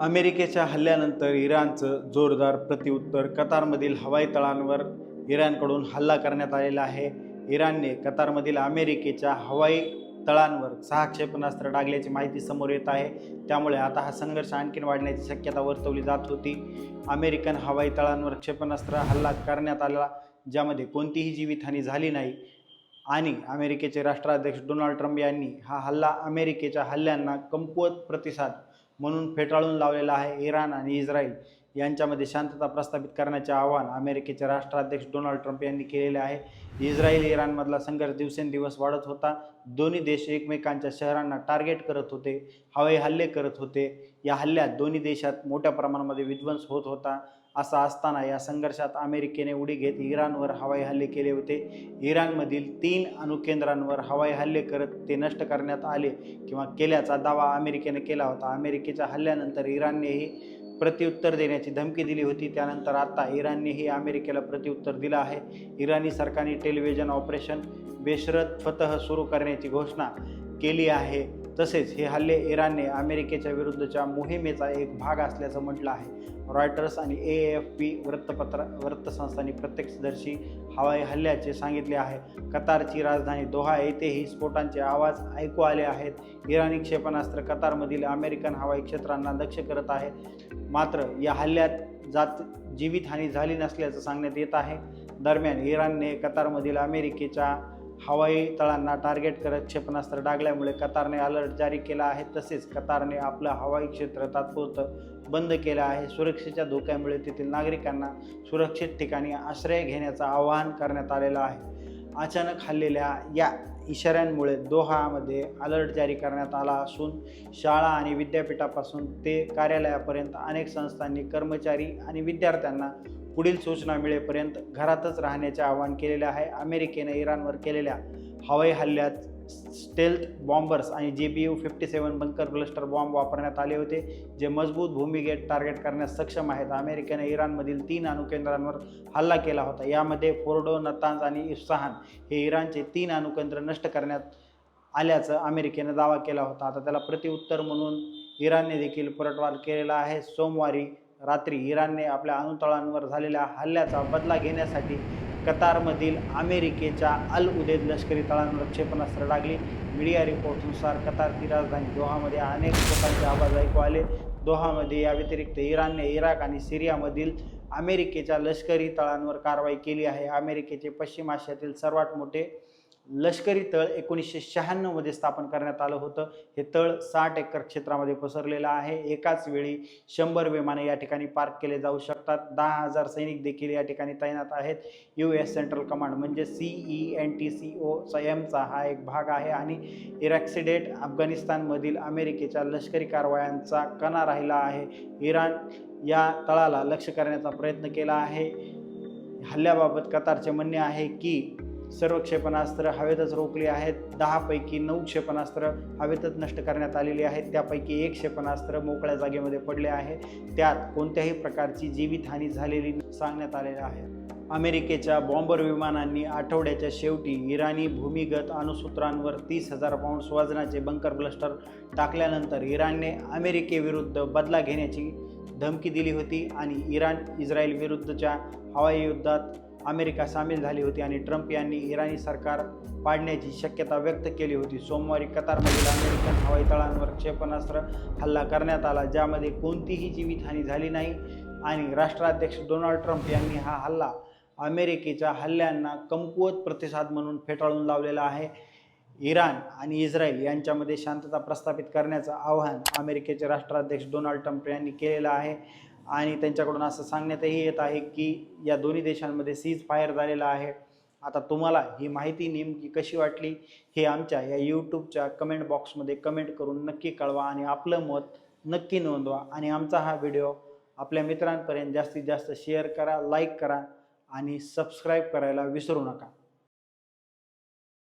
अमेरिकेच्या हल्ल्यानंतर इराणचं जोरदार प्रत्युत्तर कतारमधील हवाई तळांवर इराणकडून हल्ला करण्यात आलेला आहे. इराणने कतारमधील अमेरिकेच्या हवाई तळांवर सहा क्षेपणास्त्र डागल्याची माहिती समोर येत आहे. त्यामुळे आता हा संघर्ष आणखीन वाढण्याची शक्यता वर्तवली जात होती. अमेरिकन हवाई तळांवर क्षेपणास्त्र हल्ला करण्यात आला ज्यामध्ये कोणतीही जीवितहानी झाली नाही. आणि अमेरिकेचे राष्ट्राध्यक्ष डोनाल्ड ट्रम्प यांनी हा हल्ला अमेरिकेच्या हल्ल्यांना कमकुवत प्रतिसाद म्हणून फेटाळून लावलेला आहे इराण आणि इस्रायल. यांच्यामध्ये शांतता प्रस्थापित करण्याचे आवाहन अमेरिकेचे राष्ट्राध्यक्ष डोनाल्ड ट्रम्प यांनी केलेले आहे. इस्रायल इराणमधला संघर्ष दिवसेंदिवस वाढत होता. दोन्ही देश एकमेकांच्या शहरांना टार्गेट करत होते हवाई हल्ले करत होते. या हल्ल्यात दोन्ही देशात मोठ्या प्रमाणामध्ये विध्वंस होत होता. असा असताना या संघर्षात अमेरिकेने उडी घेत इराणवर हवाई हल्ले केले होते. इराणमधील तीन अणुकेंद्रांवर हवाई हल्ले करत ते नष्ट करण्यात आले किंवा केल्याचा दावा अमेरिकेने केला होता. अमेरिकेच्या हल्ल्यानंतर इराणनेही प्रत्युत्तर देण्याची धमकी दिली होती. त्यानंतर आता इराणनेही अमेरिकेला प्रत्युत्तर दिलं आहे. इराणी सरकारने टेलिव्हिजन ऑपरेशन बेशरत फतह सुरू करण्याची घोषणा केली आहे. तसेच हे हल्ले इराणने अमेरिकेच्या विरुद्धच्या मोहिमेचा एक भाग असल्याचं म्हटलं आहे. रॉयटर्स आणि ए एफ पी वृत्तपत्र वृत्तसंस्थांनी प्रत्यक्षदर्शी हवाई हल्ल्याचे सांगितले आहे. कतारची राजधानी दोहा येथेही स्फोटांचे आवाज ऐकू आले आहेत. इराणी क्षेपणास्त्र कतारमधील अमेरिकन हवाई क्षेत्रांना लक्ष्य करत आहे. मात्र या हल्ल्यात जात जीवितहानी झाली नसल्याचं सांगण्यात येत आहे. दरम्यान इराणने कतारमधील अमेरिकेच्या हवाई तळांना टार्गेट करत क्षेपणास्त्र डागल्यामुळे कतारने अलर्ट जारी केला आहे. तसेच कतारने आपलं हवाई क्षेत्र तात्पुरतं बंद केलं आहे. सुरक्षेच्या धोक्यामुळे तेथील नागरिकांना सुरक्षित ठिकाणी आश्रय घेण्याचं आवाहन करण्यात आलेलं आहे. अचानक हल्लेल्या या इशाऱ्यांमुळे दोहामध्ये अलर्ट जारी करण्यात आला असून शाळा आणि विद्यापीठापासून ते कार्यालयापर्यंत अनेक संस्थांनी कर्मचारी आणि विद्यार्थ्यांना पुढील सूचना मिळेपर्यंत घरातच राहण्याचे आवाहन केलेले आहे. अमेरिकेने इराणवर केलेल्या हवाई हल्ल्यात स्टेल्थ बॉम्बर्स आणि G B U fifty seven bunker buster bomb वापरण्यात आले होते जे मजबूत भूमिगेट टार्गेट करण्यास सक्षम आहेत. अमेरिकेने इराणमधील तीन अणुकेंद्रांवर हल्ला केला होता. यामध्ये फोर्डो नतांज आणि इफ्साहान हे इराणचे तीन अणुकेंद्र नष्ट करण्यात आल्याचं अमेरिकेने दावा केला होता. आता त्याला प्रतिउत्तर म्हणून इराणने देखील पलटवार केलेला आहे. सोमवारी रात्री इराणने आपल्या अणुतळांवर झालेल्या हल्ल्याचा बदला घेण्यासाठी कतारमधील अमेरिकेच्या अल उदेद लष्करी तळांवर क्षेपणास्त्र डागली मीडिया रिपोर्टनुसार कतारची राजधानी दोहामध्ये अनेक लोकांचे आवाज ऐकू आले. दोहामध्ये या व्यतिरिक्त इराणने इराक आणि सिरियामधील अमेरिकेच्या लष्करी तळांवर कारवाई केली आहे. अमेरिकेचे पश्चिम आशियातील सर्वात मोठे लष्करी तळ एकोणीसशे शहाण्णवमध्ये स्थापन करण्यात आलं होतं. हे तळ साठ एकर क्षेत्रामध्ये पसरलेलं आहे. एकाच वेळी शंभर विमाने या ठिकाणी पार्क केले जाऊ शकतात. दहा हजार सैनिक देखील या ठिकाणी तैनात आहेत. यू एस सेंट्रल कमांड म्हणजे C E N T C O एमचा हा एक भाग आहे आणि इरॅक्सिडेट अफगाणिस्तानमधील अमेरिकेच्या लष्करी कारवायांचा कणा राहिला आहे. इराण या तळाला लक्ष करण्याचा प्रयत्न केला आहे. हल्ल्याबाबत कतारचे म्हणणे आहे की सर्व क्षेपणास्त्र हवेतच रोखली आहेत. दहापैकी नऊ क्षेपणास्त्र हवेतच नष्ट करण्यात आलेली आहेत. त्यापैकी एक क्षेपणास्त्र मोकळ्या जागेमध्ये पडले आहे. त्यात कोणत्याही प्रकारची जीवितहानी झालेली सांगण्यात आलेली आहे. अमेरिकेच्या बॉम्बर विमानांनी आठवड्याच्या शेवटी इराणी भूमिगत अणुसूत्रांवर तीस हजार पाऊंड्स वजनाचे बंकर ब्लस्टर टाकल्यानंतर इराणने अमेरिकेविरुद्ध बदला घेण्याची धमकी दिली होती आणि इराण इस्रायल विरुद्धच्या हवाई युद्धात अमेरिका सामील झाली होती आणि ट्रम्प यांनी इराणी सरकार पाडण्याची शक्यता व्यक्त केली होती. सोमवारी कतारमधील अमेरिकन हवाई तळांवर क्षेपणास्त्र हल्ला करण्यात आला ज्यामध्ये कोणतीही जीवितहानी झाली नाही आणि राष्ट्राध्यक्ष डोनाल्ड ट्रम्प यांनी हा हल्ला अमेरिकेच्या हल्ल्यांना कमकुवत प्रतिसाद म्हणून फेटाळून लावलेला आहे. इराण आणि इस्रायल यांच्यामध्ये शांतता प्रस्थापित करण्याचं आवाहन अमेरिकेचे राष्ट्राध्यक्ष डोनाल्ड ट्रम्प यांनी केलेलं आहे. आणि त्यांच्याकडून असं सांगण्यातही येत आहे की या दोन्ही देशांमध्ये सीज फायर झालेला आहे. आता तुम्हाला ही माहिती नेमकी कशी वाटली हे आमच्या या यूट्यूबच्या कमेंट बॉक्समध्ये कमेंट करून नक्की कळवा आणि आपलं मत नक्की नोंदवा. आणि आमचा हा व्हिडिओ आपल्या मित्रांपर्यंत जास्तीत जास्त शेअर करा लाईक करा आणि सबस्क्राईब करायला विसरू नका.